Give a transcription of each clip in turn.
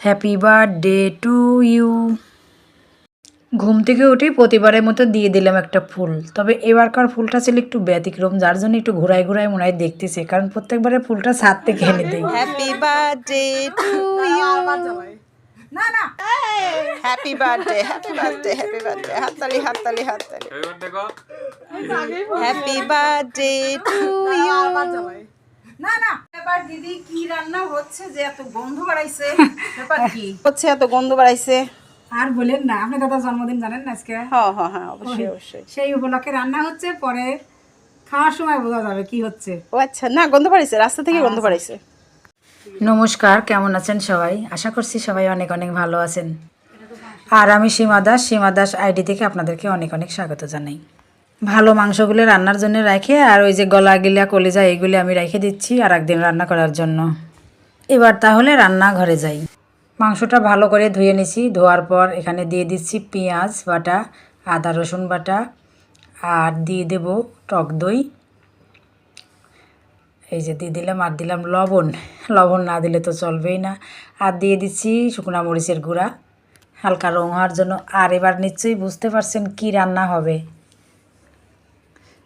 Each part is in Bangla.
হ্যাপি বার্থডে টু ইউ ঘুম থেকে উঠেই প্রতিবারের মতো দিয়ে দিলাম একটা ফুল। তবে এবারকার ফুলটা ছিল একটু ব্যতিক্রম যার জন্য একটু ঘোরায় ঘোরায় মনে হয় দেখতেছে কারণ প্রত্যেকবারে ফুলটা ছাদ থেকে এনে দিই happy birthday to you happy birthday happy birthday happy birthday হাততালি হাততালি হাততালি। হ্যাপি বার্থডে টু ইউ না না। এবার দিদি কি রান্না হচ্ছে যে এত গন্ধ বাড়াইছে? ব্যাপার কি? হচ্ছে এত গন্ধ বাড়াইছে। আর বলেন না আপনি দাদা জন্মদিন জানেন না আজকে? হ্যাঁ হ্যাঁ হ্যাঁ অবশ্যই অবশ্যই। সেই উপলক্ষে রান্না হচ্ছে পরে খাওয়ার সময় বোঝা যাবে কি হচ্ছে। ও আচ্ছা না গন্ধ বাড়াইছে রাস্তা থেকে গন্ধ বাড়াইছে। নমস্কার কেমন আছেন সবাই? আশা করছি সবাই অনেক অনেক ভালো আছেন। আর আমি সীমা দাস সীমা দাস আইডি থেকে আপনাদেরকে অনেক অনেক স্বাগত জানাই। ভালো মাংসগুলো রান্নার জন্য রেখে আর ওই যে গলা গিলা, কলিজা এইগুলি আমি রেখে দিচ্ছি আর একদিন রান্না করার জন্য। এবার তাহলে রান্নাঘরে যাই। মাংসটা ভালো করে ধুয়ে নিছি, ধোয়ার পর এখানে দিয়ে দিচ্ছি পেঁয়াজ বাটা, আদা রসুন বাটা, আর দিয়ে দেব টক দই। এই যে দিয়ে দিলাম, আর দিলাম লবণ। লবণ না দিলে তো চলবেই না। আর দিয়ে দিচ্ছি শুকনা মরিচের গুঁড়া। হালকা রং হওয়ার জন্য। আর এবার নিশ্চয়ই বুঝতে পারছেন কি রান্না হবে।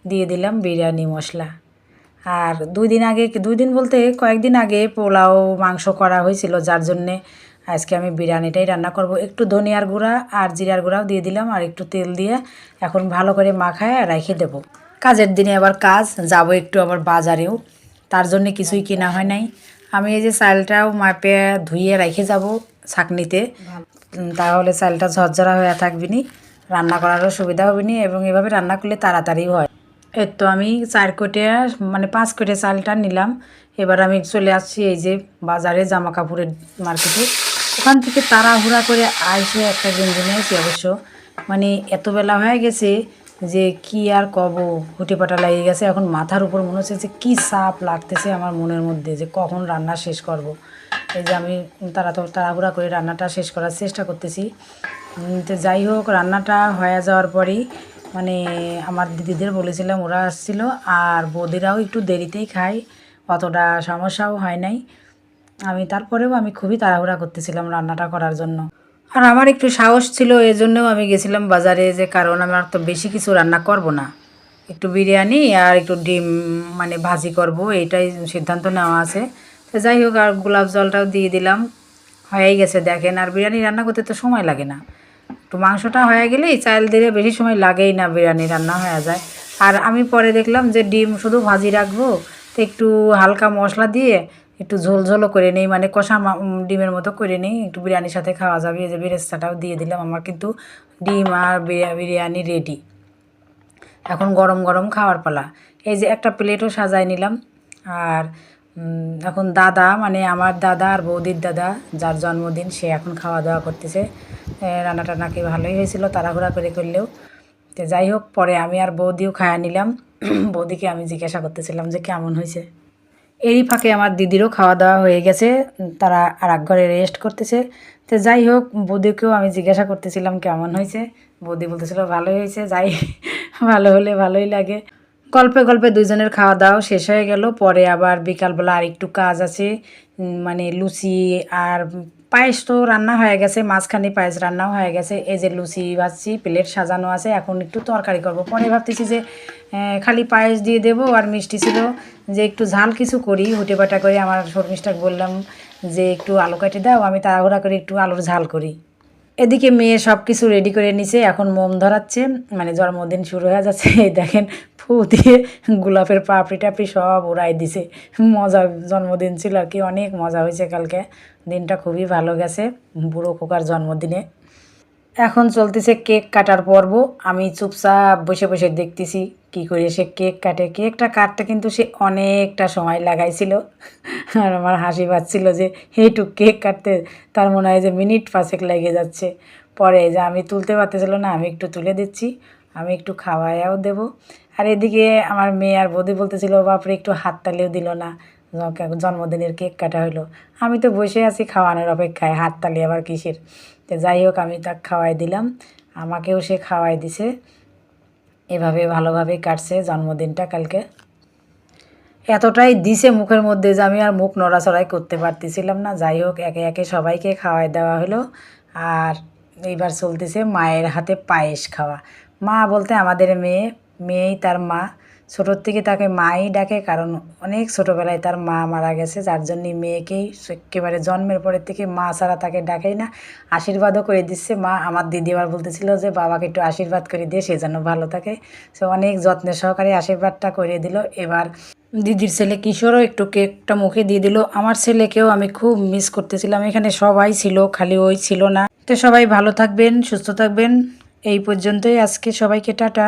দিয়ে দিলাম বিরিয়ানি মশলা। আর দুই দিন আগে, দুই দিন বলতে কয়েকদিন আগে পোলাও, মাংস করা হয়েছিল, যার জন্যে আজকে আমি বিরিয়ানিটাই রান্না করব। একটু ধনিয়ার গুঁড়া আর জিরার গুঁড়াও দিয়ে দিলাম আর একটু তেল দিয়ে এখন ভালো করে মাখায় রেখে দেবো। কাজের দিনে আবার কাজ, যাব একটু আবার বাজারেও। তার জন্য কিছুই কেনা হয় নাই। আমি এই যে চালটাও মাপে ধুয়ে রেখে যাব ছাকনিতে। তাহলে চালটা ঝরঝরা হয়ে থাকবি নি রান্না করারও সুবিধা হবে নি এবং এভাবে রান্না করলে তাড়াতাড়ি হয়। এর তো আমি চার কোটে মানে পাঁচ কোটিয়া চালটা নিলাম। এবার আমি চলে আসছি এই যে বাজারে জামা কাপড়ের মার্কেটে। ওখান থেকে তাড়াহুড়া করে আইসে একটা গেঞ্জি নিয়েছি অবশ্য। মানে এত বেলা হয়ে গেছে যে কি আর কব হুটে পাটা লাগিয়ে গেছে। এখন মাথার উপর মনে হচ্ছে যে কী চাপ লাগতেছে আমার মনের মধ্যে, যে কখন রান্না শেষ করব। এই যে আমি তাড়া তাড়াহুড়া করে রান্নাটা শেষ করার চেষ্টা করতেছি। তো যাই হোক, রান্নাটা হয়ে যাওয়ার পরেই মানে আমার দিদিদের বলেছিলাম ওরা আসছিল আর বৌদিরাও একটু দেরিতেই খায়, অতটা সমস্যাও হয় নাই। আমি তারপরেও আমি খুবই তাড়াহুড়া করতেছিলাম রান্নাটা করার জন্য। আর আমার একটু সাহস ছিল এই জন্যও আমি গেছিলাম বাজারে যে কারণ আমার তো বেশি কিছু রান্না করব না। একটু বিরিয়ানি আর একটু ডিম মানে ভাজি করব এটাই সিদ্ধান্ত নেওয়া আছে। তো যাই হোক, আর গোলাপ জলটাও দিয়ে দিলাম। হয়েই গেছে, দেখেন, আর বিরিয়ানি রান্না করতে তো সময় লাগে না। একটু মাংসটা হয়ে গেলেই চাল দিলে বেশি সময় লাগেই না বিরিয়ানি রান্না হয়ে যায়। আর আমি পরে দেখলাম যে ডিম শুধু ভাজি রাখব, তো একটু হালকা মশলা দিয়ে একটু ঝোল ঝোলও করে নিই মানে কষা ডিমের মতো করে নিই, একটু বিরিয়ানির সাথে খাওয়া যাবে। এই যে বেরেস্তাটাও দিয়ে দিলাম, আমার কিন্তু ডিম আর বিরিয়ানি রেডি এখন গরম গরম খাওয়ার পালা। এই যে একটা প্লেটও সাজায় নিলাম, আর এখন দাদা মানে আমার দাদা আর বৌদির দাদা, যার জন্মদিন সে এখন খাওয়া দাওয়া করতেছে। রান্না টান্না কি ভালোই হয়েছিল, তাড়াহুড়া করে করলেও। তো যাই হোক, পরে আমি আর বৌদিও খায়া নিলাম। বৌদিকে আমি জিজ্ঞাসা করতেছিলাম যে কেমন হয়েছে। এরই ফাঁকে আমার দিদিরও খাওয়া দাওয়া হয়ে গেছে, তারা আর এক ঘরে রেস্ট করতেছে। তো যাই হোক, বৌদিকেও আমি জিজ্ঞাসা করতেছিলাম কেমন হয়েছে। বৌদি বলতেছিল ভালোই হয়েছে, যাই, ভালো হলে ভালোই লাগে। গল্পে গল্পে দুজনের খাওয়া দাওয়া শেষ হয়ে গেল। পরে আবার বিকালবেলা আর একটু কাজ আছে মানে লুচি আর পায়েস তো রান্না হয়ে গেছে, মাঝখানে পায়েস রান্নাও হয়ে গেছে। এই যে লুচি ভাজছি, প্লেট সাজানো আছে, এখন একটু তরকারি করব। পরে ভাবতেছি যে খালি পায়েস দিয়ে দেবো আর মিষ্টি ছিল। যে একটু ঝাল কিছু করি হুটে পাটা করে আমার শর্মিষ্ঠাকে বললাম যে, একটু আলু কাটে দাও, আমি তাড়াহুড়া করে একটু আলুর ঝাল করি। এদিকে মেয়ে সব কিছু রেডি করে নিছে, এখন মোম ধরাচ্ছে মানে জন্মদিন শুরু হয়ে যাচ্ছে। এই দেখেন ফু দিয়ে গোলাপের পাপড়ি টাপড়ি সব উড়াই দিছে। মজা জন্মদিন ছিল আর কি, অনেক মজা হয়েছে কালকে। দিনটা খুবই ভালো গেছে, বুড়ো খোকার জন্মদিনে। এখন চলতেছে কেক কাটার পর্ব। আমি চুপচাপ বসে বসে দেখতেছি কি করে সে কেক কাটে। কেকটা কাটতে কিন্তু সে অনেকটা সময় লাগাইছিল। আর আমার হাসি পাচ্ছিল যে এইটুক কেক কাটতে। তার মনে হয় যে মিনিট পাঁচেক লেগে যাচ্ছে। পরে যে আমি তুলতে পারতেছিল না, আমি একটু তুলে দিচ্ছি। আমি একটু খাওয়াইয়াও দেব। আর এদিকে আমার মেয়ে আর বৌদি বলতেছিল, বাপরে, একটু হাত হাততালিও দিল না। জন্মদিনের কেক কাটা হলো আমি তো বসে আছি খাওয়ানোর অপেক্ষায় হাততালি আবার কিসের? তো যাই হোক, আমি তাকে খাওয়াই দিলাম। আমাকেও সে খাওয়াই দিছে। এভাবে ভালোভাবেই কাটছে জন্মদিনটা কালকে। এতটাই দিছে মুখের মধ্যে যে আমি আর মুখ নড়াচড়াই করতে পারতেছিলাম না। যাই হোক, একে একে সবাইকে খাওয়াই দেওয়া হলো আর এইবার চলতেছে মায়ের হাতে পায়েস খাওয়া। মা বলতে আমাদের মেয়ে মেয়েই তার মা। ছোটোর থেকে তাকে মাই ডাকে, কারণ অনেক ছোটোবেলায় তার মা মারা গেছে, যার জন্য মেয়েকেই একেবারে জন্মের পরের থেকে মা ছাড়া তাকে ডাকেই না। আশীর্বাদও করে দিচ্ছে মা। আমার দিদি আবার বলতেছিল যে, বাবাকে একটু আশীর্বাদ করে দিয়ে সে যেন ভালো থাকে। সে অনেক যত্নের সহকারে আশীর্বাদটা করে দিল। এবার দিদির ছেলে কিশোরও একটু কেকটা মুখে দিয়ে দিল। আমার ছেলেকেও আমি খুব মিস করতেছিলাম। এখানে সবাই ছিল, খালি ওই ছিল না। তো সবাই ভালো থাকবেন, সুস্থ থাকবেন। এই পর্যন্তই। আজকে সবাইকে টাটা।